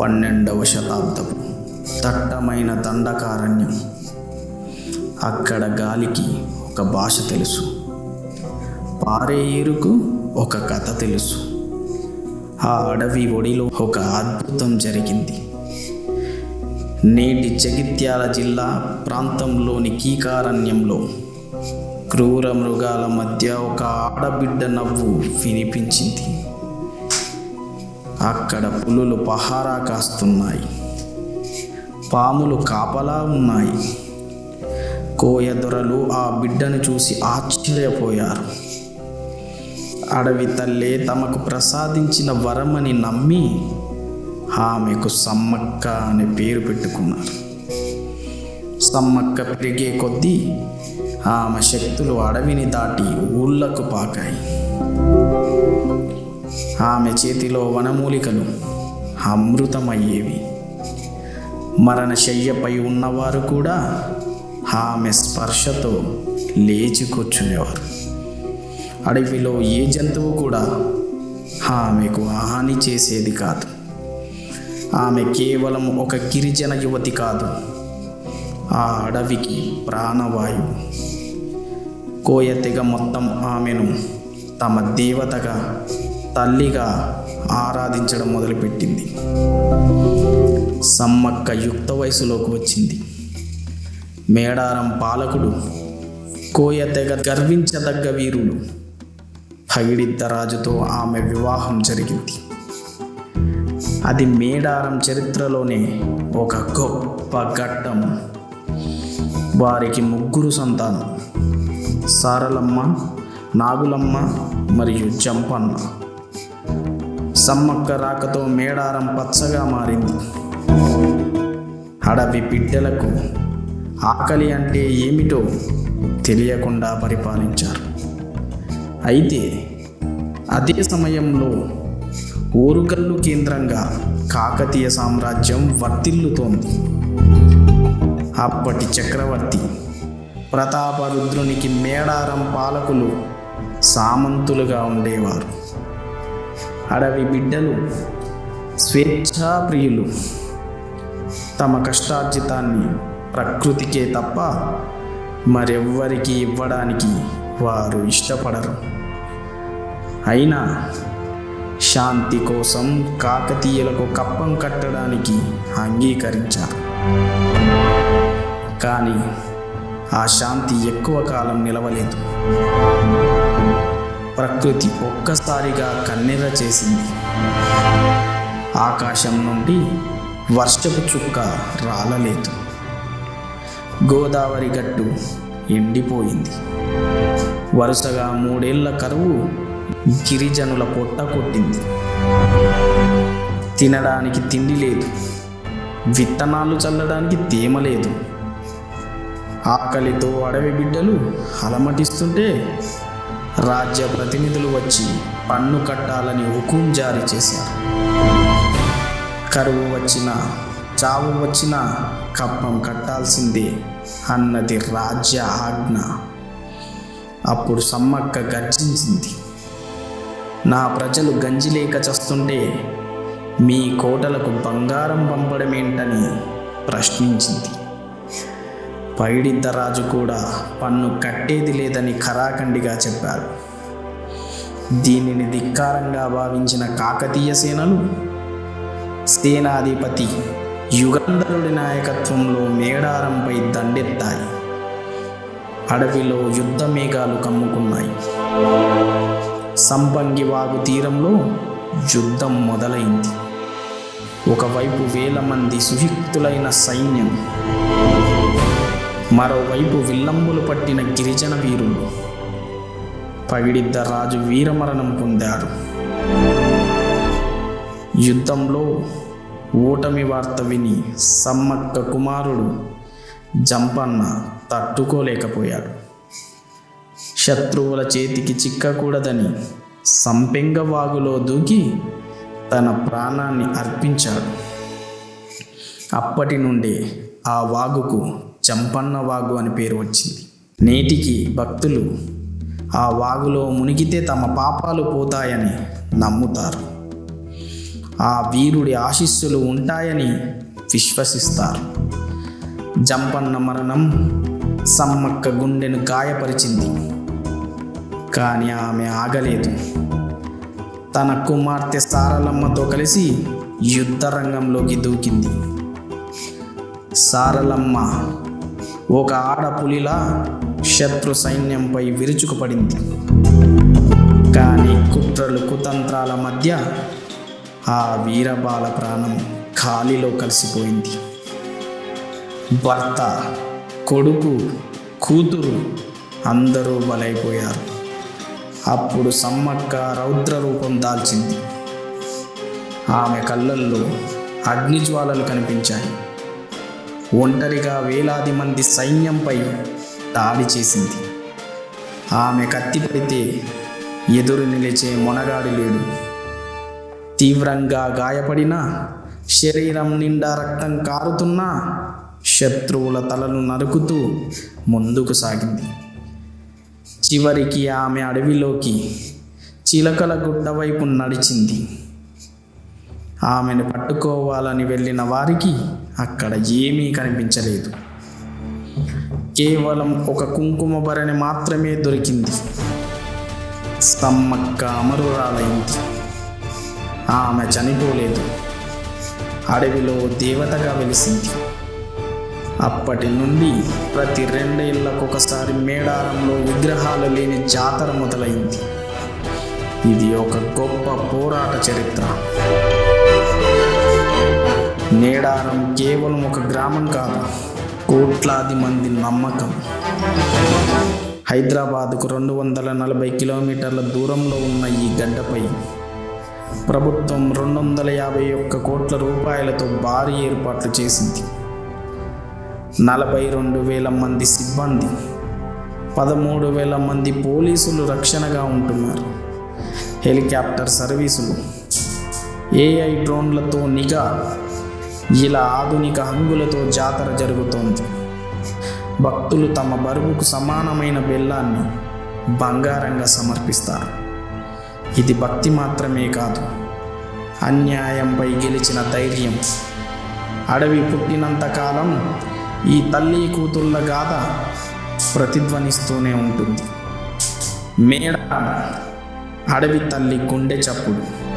పన్నెండవ శతాబ్దం దట్టమైన దండకారణ్యం. అక్కడ గాలికి ఒక భాష తెలుసు. పారే ఏరుకు ఒక కథ తెలుసు. ఆ అడవి ఒడిలో ఒక అద్భుతం జరిగింది. నేటి జగిత్యాల జిల్లా ప్రాంతంలోని కీకారణ్యంలో క్రూర మృగాల మధ్య ఒక ఆడబిడ్డ నవ్వు వినిపించింది. అక్కడ పులులు పహారా కాస్తున్నాయి. పాములు కాపలా ఉన్నాయి. కోయదొరలు ఆ బిడ్డను చూసి ఆశ్చర్యపోయారు. అడవి తల్లే తమకు ప్రసాదించిన వరమని నమ్మి ఆమెకు సమ్మక్క అనే పేరు పెట్టుకున్నారు. సమ్మక్క పెరిగే కొద్దీ ఆమె శక్తులు అడవిని దాటి ఊళ్ళకు పాకాయి. ఆమె చేతిలో వనమూలికలు అమృతమయ్యేవి. మరణశయ్యపై ఉన్నవారు కూడా ఆమె స్పర్శతో లేచి కూర్చునేవారు. అడవిలో ఏ జంతువు కూడా ఆమెకు హాని చేసేది కాదు. ఆమె కేవలం ఒక గిరిజన యువతి కాదు. ఆ అడవికి ప్రాణవాయువు. కోయ తెగ మొత్తం ఆమెను తమ దేవతగా తల్లిగా ఆరాధించడం మొదలుపెట్టింది. సమ్మక్క యుక్త వయసులోకి వచ్చింది. మేడారం పాలకుడు కోయ తెగ గర్వించదగ్గ వీరుడు. పగిడిద్దరాజుతో ఆమె వివాహం జరిగింది. అది మేడారం చరిత్రలోనే ఒక గొప్ప ఘట్టం. వారికి ముగ్గురు సంతానం సారలమ్మ నాగులమ్మ మరియు జంపన్న. సమ్మక్క రాకతో మేడారం పచ్చగా మారింది. అడవి బిడ్డలకు ఆకలి అంటే ఏమిటో తెలియకుండా పరిపాలించారు. అయితే అదే సమయంలో ఓరుగల్లు కేంద్రంగా కాకతీయ సామ్రాజ్యం వర్తిల్లుతోంది. అప్పటి చక్రవర్తి ప్రతాపరుద్రునికి మేడారం పాలకులు సామంతులుగా ఉండేవారు. అడవి బిడ్డలు స్వేచ్ఛాప్రియులు. తమ కష్టార్జితాన్ని ప్రకృతికే తప్ప మరెవ్వరికి ఇవ్వడానికి వారు ఇష్టపడరు. అయినా శాంతి కోసం కాకతీయులకు కప్పం కట్టడానికి అంగీకరించారు. కానీ ఆ శాంతి ఎక్కువ కాలం నిలవలేదు. ప్రకృతి ఒక్కసారిగా కన్నెర చేసింది. ఆకాశం నుండి వర్షపు చుక్క రాలలేదు. గోదావరి గట్టు ఎండిపోయింది. వరుసగా మూడేళ్ళ కరువు గిరిజనుల పొట్ట కొట్టింది. తినడానికి తిండి లేదు. విత్తనాలు చల్లడానికి తేమ లేదు. ఆకలితో అడవి బిడ్డలు అలమటిస్తుంటే రాజ్య ప్రతినిధులు వచ్చి పన్ను కట్టాలని హుకుం జారీ చేశారు. కరువు వచ్చినా చావు వచ్చినా కప్పం కట్టాల్సిందే అన్నది రాజ్య ఆజ్ఞ. అప్పుడు సమ్మక్క గర్జించింది. నా ప్రజలు గంజి లేక చస్తుంటే మీ కోటలకు బంగారం పంపడమేంటని ప్రశ్నించింది. పైడిద్దరాజు కూడా పన్ను కట్టేది లేదని ఖరాఖండిగా చెప్పారు. దీనిని ధిక్కారంగా భావించిన కాకతీయ సేనలు సేనాధిపతి యుగంధరుడి నాయకత్వంలో మేడారంపై దండెత్తాయి. అడవిలో యుద్ధ మేఘాలు కమ్ముకున్నాయి. సంపంగి వాగు తీరంలో యుద్ధం మొదలైంది. ఒకవైపు వేల మంది సుహిక్తులైన సైన్యం మరోవైపు విల్లంబులు పట్టిన గిరిజన వీరులు పగిడిద్ద రాజు వీరమరణం పొందారు. యుద్ధంలో ఓటమి వార్త విని సమ్మక్క కుమారుడు జంపన్న తట్టుకోలేకపోయాడు. శత్రువుల చేతికి చిక్కకూడదని సంపెంగ వాగులో దూకి తన ప్రాణాన్ని అర్పించాడు. అప్పటి నుండి ఆ వాగుకు చంపన్న వాగు అని పేరు వచ్చింది. నేటికి భక్తులు ఆ వాగులో మునిగితే తమ పాపాలు పోతాయని నమ్ముతారు. ఆ వీరుడి ఆశీస్సులు ఉంటాయని విశ్వసిస్తారు. జంపన్న మరణం సమ్మక్క గుండెను గాయపరిచింది. కానీ ఆమె ఆగలేదు. తన కుమార్తె సారలమ్మతో కలిసి యుద్ధ రంగంలోకి దూకింది. సారలమ్మ ఒక ఆడపులిలా శత్రు సైన్యంపై విరుచుకుపడింది. కానీ కుట్రలు కుతంత్రాల మధ్య ఆ వీరబాల ప్రాణం ఖాళీలో కలిసిపోయింది. భర్త కొడుకు కూతురు అందరూ బలైపోయారు. అప్పుడు సమ్మక్క రౌద్ర రూపం దాల్చింది. ఆమె కళ్ళల్లో అగ్నిజ్వాలలు కనిపించాయి. ఒంటరిగా వేలాది మంది సైన్యంపై దాడి చేసింది. ఆమె కత్తి పడితే ఎదురు నిలిచే మొనగాడి లేడు. తీవ్రంగా గాయపడిన శరీరం నిండా రక్తం కారుతున్నా శత్రువుల తలను నరుకుతూ ముందుకు సాగింది. చివరికి ఆమె అడవిలోకి చిలకల గుడ్డ వైపు నడిచింది. ఆమెను పట్టుకోవాలని వెళ్ళిన వారికి అక్కడ ఏమీ కనిపించలేదు. కేవలం ఒక కుంకుమ భరణి మాత్రమే దొరికింది. సమ్మక్క అమరురాలైంది. ఆమె చనిపోలేదు. అడవిలో దేవతగా వెలిసింది. అప్పటి నుండి ప్రతి రెండేళ్ళకొకసారి మేడారంలో విగ్రహాలు లేని జాతర మొదలైంది. ఇది ఒక గొప్ప పోరాట చరిత్ర. నేడారం కేవలం ఒక గ్రామం కాదు కోట్లాది మంది నమ్మకం. హైదరాబాద్కు రెండు వందల నలభై కిలోమీటర్ల దూరంలో ఉన్న ఈ గడ్డపై ప్రభుత్వం రెండు వందల యాభై ఒక్క కోట్ల రూపాయలతో భారీ ఏర్పాట్లు చేసింది. నలభై రెండు వేల మంది సిబ్బంది పదమూడు వేల మంది పోలీసులు రక్షణగా ఉంటున్నారు. హెలికాప్టర్ సర్వీసులు ఏఐ డ్రోన్లతో నిఘా ఇలా ఆధునిక హంగులతో జాతర జరుగుతోంది. భక్తులు తమ బరువుకు సమానమైన బెల్లాన్ని బంగారంగా సమర్పిస్తారు. ఇది భక్తి మాత్రమే కాదు అన్యాయంపై గెలిచిన ధైర్యం. అడవి పుట్టినంత కాలం ఈ తల్లి కూతుళ్ళ గాథ ప్రతిధ్వనిస్తూనే ఉంటుంది. మేడ అడవి తల్లి గుండె చప్పుడు.